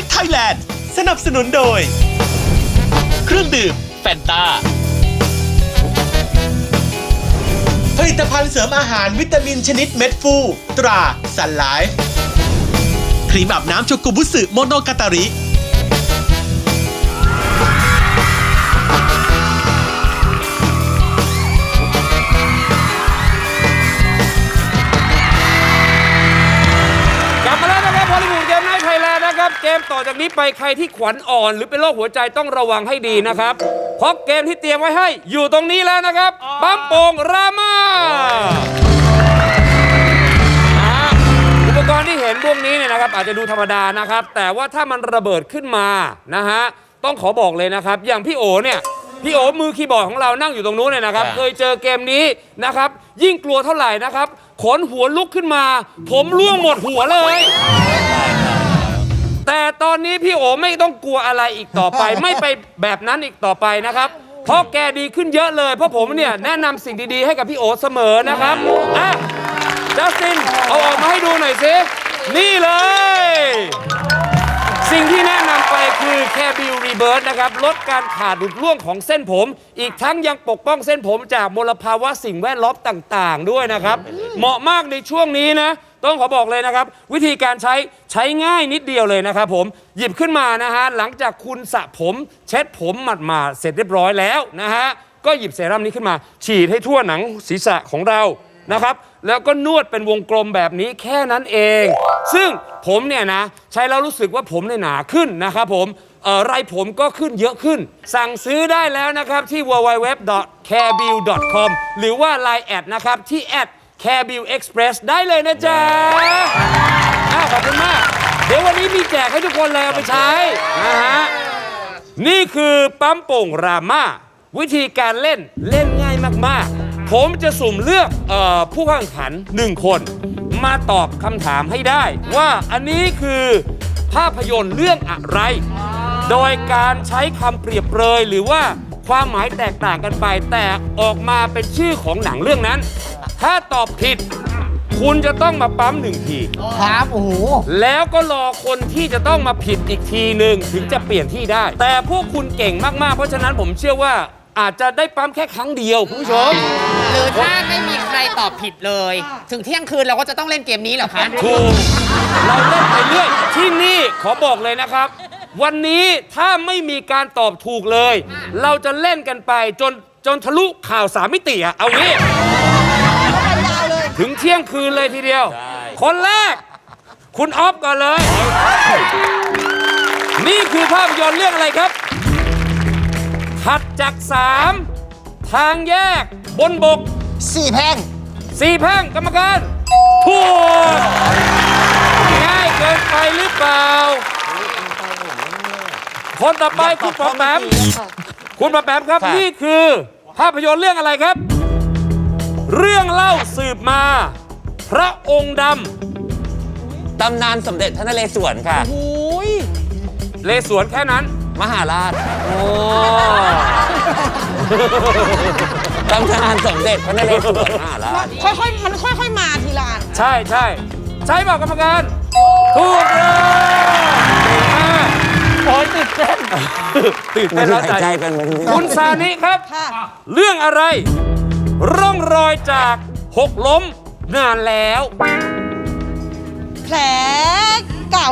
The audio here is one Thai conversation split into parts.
Night Thailand สนับสนุนโดย เครื่องดื่มแฟนตาผลิตภัณฑ์เสริมอาหารวิตามินชนิดเม็ดฟู ตราสันไลฟ์ครีมอาบน้ำโชกุบุสึโมโนกาตาริ จากนี้ไปใครที่ขวัญอ่อน หรือเป็นโรคหัวใจต้องระวังให้ดีนะครับ เพราะเกมที่เตรียมไว้ให้อยู่ตรงนี้แล้วนะครับปั๊มโป่งรามาอ่าอุปกรณ์ที่เห็นพวกนี้เนี่ยนะครับ อาจจะดูธรรมดานะครับ แต่ว่าถ้ามันระเบิดขึ้นมานะฮะต้องขอบอกเลยนะครับ อย่างพี่โอเนี่ยพี่โอมือคีย์บอร์ดของเรานั่งอยู่ตรงนู้นเนี่ยนะครับ เคยเจอเกมนี้นะครับ ยิ่งกลัวเท่าไหร่นะครับขนหัวลุกขึ้นมา ผมร่วงหมดหัวเลย แต่ตอนนี้พี่โอไม่ต้องกลัวอะไรอีกต่อไป ไม่ไปแบบนั้นอีกต่อไปนะครับ เพราะแกดีขึ้นเยอะเลย เพราะผมเนี่ยแนะนำสิ่งดีๆให้กับพี่โอเสมอนะครับอะจัสตินเอาออกมาให้ดูหน่อยสินี่เลย สิ่งที่แนะนำไปคือแคบิลรีเบิร์นะครับ ลดการขาดหลุดร่วงของเส้นผม อีกทั้งยังปกป้องเส้นผมจากมลภาวะสิ่งแวดล้อมต่างๆ ด้วยนะครับ เหมาะมากในช่วงนี้นะ ต้องขอบอกเลยนะครับ วิธีการใช้ใช้ง่ายนิดเดียวเลยนะครับผมหยิบขึ้นมานะฮะหลังจากคุณสระผม เช็ดผมหมาดๆเสร็จเรียบร้อยแล้วนะฮะก็หยิบเซรั่มนี้ขึ้นมา ฉีดให้ทั่วหนังศีรษะของเรานะครับ แล้วก็นวดเป็นวงกลมแบบนี้แค่นั้นเอง ซึ่งผมเนี่ยนะ ใช้แล้วรู้สึกว่าผมเนี่ยหนาขึ้นนะครับผมเอ่อไรผมก็ขึ้นเยอะขึ้น สั่งซื้อได้แล้วนะครับที่ www.carebill.com หรือว่า Line แอดนะครับที่แอด carebill express ได้เลยนะจ๊ะอ้าวขอบคุณมาก เดี๋ยววันนี้มีแจกให้ทุกคนเลยเอาไปใช้นะฮะ นี่คือปั๊มโป่งรามาวิธีการเล่นเล่นง่ายมากๆ ผมจะสุ่มเลือกเออผู้เข้าแข่งขันหนึ่งคน มาตอบคำถามให้ได้ ว่าอันนี้คือภาพยนตร์เรื่องอะไร โดยการใช้คำเปรียบเปรยหรือว่า ความหมายแตกต่างกันไป แต่ออกมาเป็นชื่อของหนังเรื่องนั้น ถ้าตอบผิด คุณจะต้องมาปั๊มหนึ่งที ครับโอ้โหแล้วก็รอคนที่จะต้องมาผิดอีกทีหนึ่งถึงจะเปลี่ยนที่ได้ แต่พวกคุณเก่งมาก ๆ เพราะฉะนั้นผมเชื่อว่าอาจจะได้ปั๊มแค่ครั้งเดียวคุณผู้ชม หรือถ้าไม่มีใครตอบผิดเลย ถึงเที่ยงคืนเราก็จะต้องเล่นเกมนี้เหรอคะ ถูก เราเล่นไปเรื่อยที่นี่ขอบอกเลยนะครับ วันนี้ถ้าไม่มีการตอบถูกเลย เราจะเล่นกันไปจนจนทะลุข่าวสามมิติอะเอางี้ถึงเที่ยงคืนเลยทีเดียว คนแรก คุณออฟก่อนเลย นี่คือภาพยนตร์เรื่องอะไรครับถัดจากสามทางแยกบนบกสี่แพร่งสี่แพร่งกรรมการถูกง่ายเกินไปหรือเปล่า คนต่อไปคุณปอมแปมคุณปอมแปมครับนี่คือ ภาพยนตร์เรื่องอะไรครับ เรื่องเล่าสืบมา พระองค์ดตำนานสมเด็จพระนเรศวรค่ะำเลสวนแค่นั้น มหาราชโอ้ตำนานสมเด็จพระนเรศวรมหาราชค่อยๆมันค่อยๆมาทีละอันใช่ใช่ใช่เปล่ากรรมการถูกเลยเก่งมาก โอ้ยตื่นเต้นตื่นมัเต้นนแล้วหายใจใจ กันมันคุณซานิครับ ค่ะ เรื่องอะไร ร่องรอยจากหกล้มนานแล้ว แผลเก่า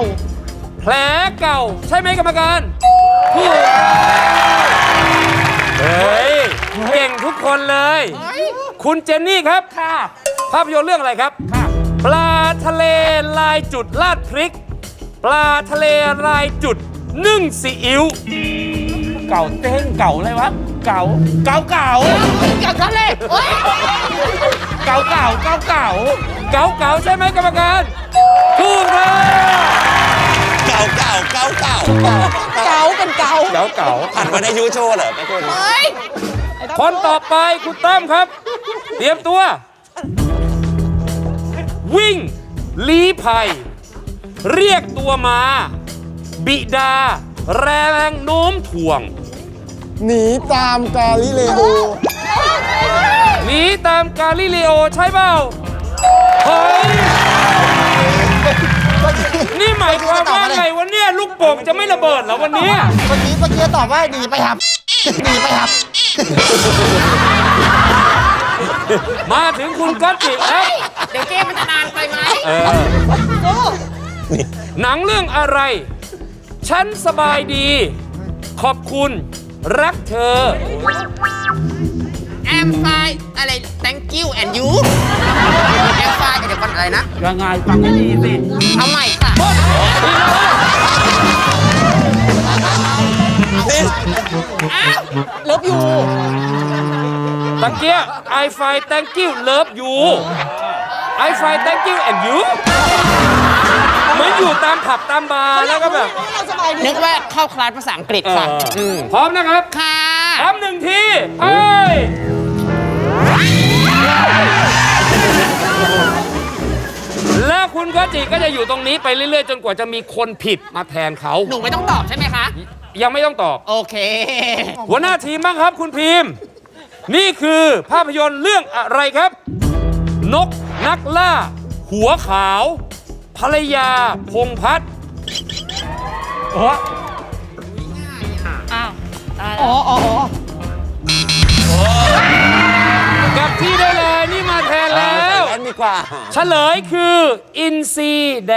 แผลเก่า ใช่ไหมกรรมการถูกเฮ้ยเก่งทุกคนเลย คุณเจนนี่ครับค่ะ ภาพยนตร์เรื่องอะไรครับ ปลาทะเลลายจุดลาดพริก ปลาทะเลลายจุด นึ่งซีอิ๊วเก่าเต้นเก่าอะไรวะ เก่าเก่าเก่าเก่าทะเลโอ๊ยเก่าเก่าเก่าเก่าเก่าเก่าใช่ไหมกรรมการถูกเลยเก่าเก่าเก่าเก่าเก่าเป็นเก่าเก่าเก่าผ่านมาในยูโชว์เหรอไปคุณเฮ้ยคนต่อไปคุณตั้มครับ เตรียมตัว วิ่งลี้ภัย เรียกตัวมา บิดา แรงโน้มถ่วง หนีตามกาลิเลโอหนีตามกาลิเลโอใช่เปล่าเฮ้ย นี่หมายความว่าไงวะเนี่ยลูกกโป่งจะไม่ระเบิดเหรอวันนี้ เมื่อกี้เมื่อกี้ตอบว่าหนีไปครับหนีไปครับมาถึงคุณก๊อตจิครับเดี๋ยวเกมมันจะนานไปไหมหนังเรื่องอะไร ฉันสบายดี ขอบคุณรักเธอ แอมไฟอะไร thank you and you แอมไฟเดี๋ยวก่อนอะไรนะยังไงฟังให้ดีสิเอาใหม่ค่ะเลิฟยูตะเกีย I find thank you love you I find thank you and you เหมือนอยู่ตามผับตามบาร์แล้วก็แบบเราสบายดีนึกว่าเข้าคลาสภาษาอังกฤษค่ะเออพร้อมนะครับค่ะพร้อมหนึ่งทีเอ้ยแล้วคุณก็จิก็จะอยู่ตรงนี้ไปเรื่อยๆ จนกว่าจะมีคนผิดมาแทนเขา หนูไม่ต้องตอบใช่ไหมคะ ยังไม่ต้องตอบ โอเค หัวหน้าทีมบ้างครับคุณพิมพ์ นี่คือภาพยนตร์เรื่องอะไรครับ นกนักล่า หัวขาว ภรรยาพงพัฒน์อ๋ออ๋ออ๋ออ๋อกลับที่ได้เลยนี่มาแทนแล้วแล้วดีกว่า เฉลยคือ อินซีแด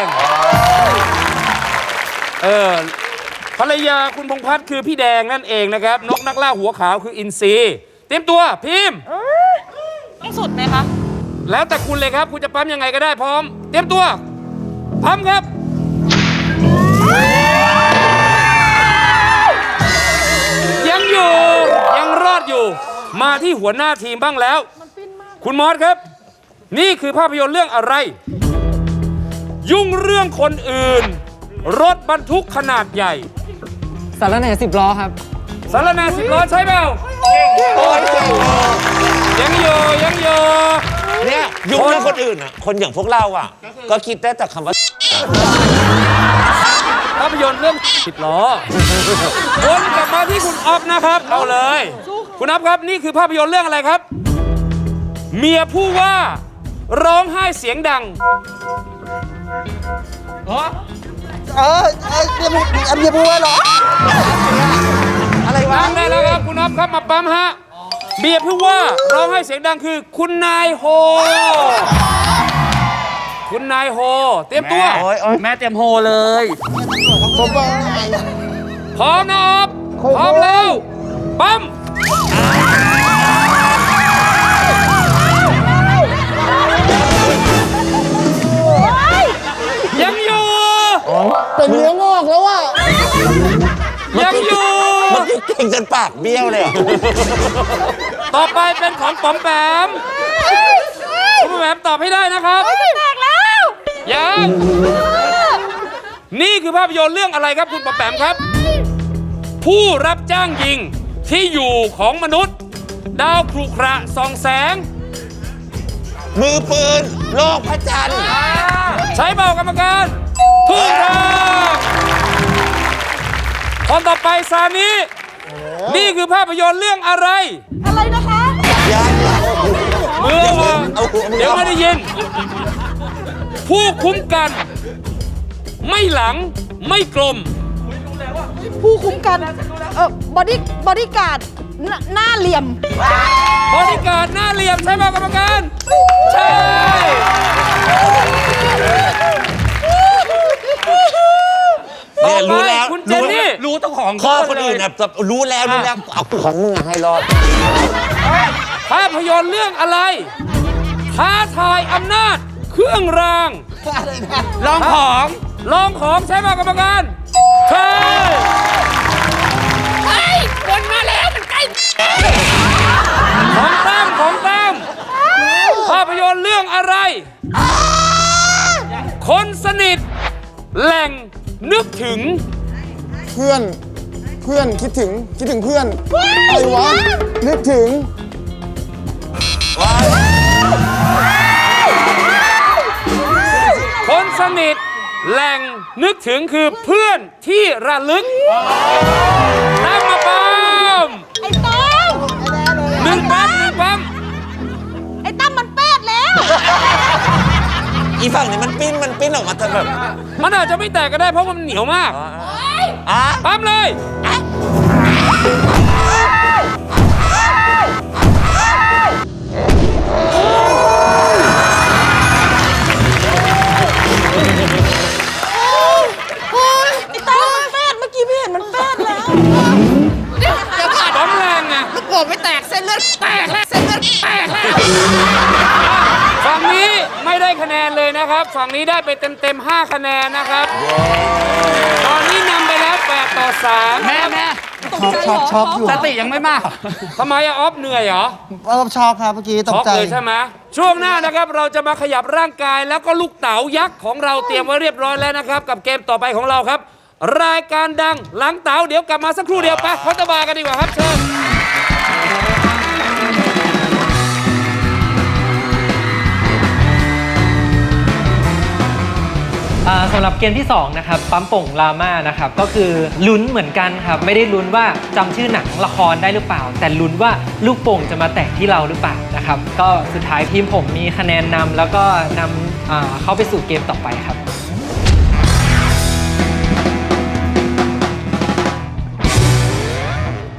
ง เออภรรยาคุณพงพัฒน์คือพี่แดงนั่นเองนะครับ นกนักล่าหัวขาวคืออินซีเตรียมตัวพิมพ์ ต้องสุดไหมคะ แล้วแต่คุณเลยครับ คุณจะปั๊มยังไงก็ได้พร้อม เตรียมตัวปั๊มครับยังอยู่ยังรอดอยู่ มาที่หัวหน้าทีมบ้างแล้ว คุณมอสครับ นี่คือภาพยนตร์เรื่องอะไร ยุ่งเรื่องคนอื่น รถบรรทุกขนาดใหญ่ สารแหน่สิบล้อครับ สารแหนาสิบล้อใช่เปล่ายังอยู่ยังอยู่ เนี่ยยุ่งเรื่องคนอื่นอะ คนอย่างพวกเราอะ ก็คิดได้แต่คำว่าภาพยนตร์เรื่องสิบล้อวนกลับมาที่คุณออฟนะครับ เอาเลย คุณออฟครับนี่คือภาพยนตร์เรื่องอะไรครับ เมียผู้ว่าร้องไห้เสียงดังเออเออเบียร์อันเบียร์พูดว่าเหรออะไรวะตั้งได้แล้วครับคุณอ๊อฟครับมาปั๊มฮะ เบียร์ผู้ว่าร้องให้เสียงดังคือ คุณนายโฮ คุณนายโฮ เตรียมตัว โอ้ยโอ้ยแม่เตรียมโฮเลย ผมว่า พร้อมนะอ๊อฟพร้อมแล้ว ปั๊ม ยังอยู่ เป็นเนื้องอกแล้วอะยังอยู่ เมื่อกี้เก่งจนปากเบี้ยวเลยอะต่อไปเป็นของป๋อมแปมคุณป๋อมแปมตอบให้ได้นะครับแตกแล้วยังนี่คือภาพยนตร์เรื่องอะไรครับคุณป๋อมแปมครับ ผู้รับจ้างยิงที่อยู่ของมนุษย์ ดาวครุขระส่องแสง มือปืน โลกพระจันทร์ใช้เบากรรมการถูกต้องคนต่อไปซานี้ นี่คือภาพยนตร์เรื่องอะไร อะไรนะคะยังยังมือวางเอาหัวมือเดี๋ยวไม่ได้ยิน ผู้คุ้มกัน ไม่หลังไม่กลม ผู้คุ้มกันเออบอดี้บอดี้การ์ดหน้าหน้าเหลี่ยมบริการหน้าเหลี่ยมใช่ไหมกรรมการ ใช่เนี่ยรู้แล้วคุณเจนนี่รู้ ต้องของข้อคนอื่นนะแบบรู้แล้วรู้แล้วเอาของมึงอะให้รอดภาพยนตร์เรื่องอะไรท้าทายอำนาจ เครื่องรางลองของลองของใช่ไหมกรรมการใช่เฮ้ยวนมาแล้วมันใกล้ของตั้มของตั้มภาพยนตร์เรื่องอะไร คนสนิท แหล่งนึกถึง เพื่อน เพื่อนคิดถึงคิดถึงเพื่อนอะไรวะนึกถึงคนสนิทแหล่งนึกถึงคือเพื่อนที่ระลึกตั้มมาปั๊มไอ้ต้อมหนึ่งปั๊มหนึ่งปั๊มไอ้ตั้มมันแปดแล้ว อีฝั่งนี้มันปิ้นมันปิ้นออกมาแต่แบบ มันอาจจะไม่แตกก็ได้เพราะมันเหนียวมากอะ ปั๊มเลยไอ้ตามันแฟดเมื่อกี้พี่เห็นมันแฟดแล้วเดี๋ยวก่อนปั๊มแรงไงลูกโป่งไม่แตกเส้นเลือดแตกแล้วเส้นเลือดแตกแล้วฝั่งนี้ไม่ได้คะแนนเลยนะครับ ฝั่งนี้ได้ไปเต็มๆ5คะแนนนะครับ ตอนนี้ นำไปแล้ว8ต่อ3แม่แม่ช็อกช็อกช็อกอยู่สติยังไม่มาก ทำไมอะออฟเหนื่อยเหรอเออช็อกครับเมื่อกี้ตกช็อกใจเลยใช่ไหมช่วงหน้านะครับเราจะมาขยับร่างกาย แล้วก็ลูกเต๋ายักษ์ของเราเตรียมไว้เรียบร้อยแล้วนะครับ กับเกมต่อไปของเราครับ รายการดังหลังเต๋าเดี๋ยวกลับมาสักครู่เดียวไปพัตบากันดีกว่าครับเชิญ อ่าสำหรับเกมที่ 2 นะครับปั๊มป่งลาม่านะครับ ก็คือลุ้นเหมือนกันครับ ไม่ได้ลุ้นว่าจำชื่อหนังละครได้หรือเปล่า แต่ลุ้นว่าลูกโป่งจะมาแตกที่เราหรือเปล่านะครับ ก็สุดท้ายทีมผมมีคะแนนนำแล้วก็นำอ่าเข้าไปสู่เกมต่อไปครับ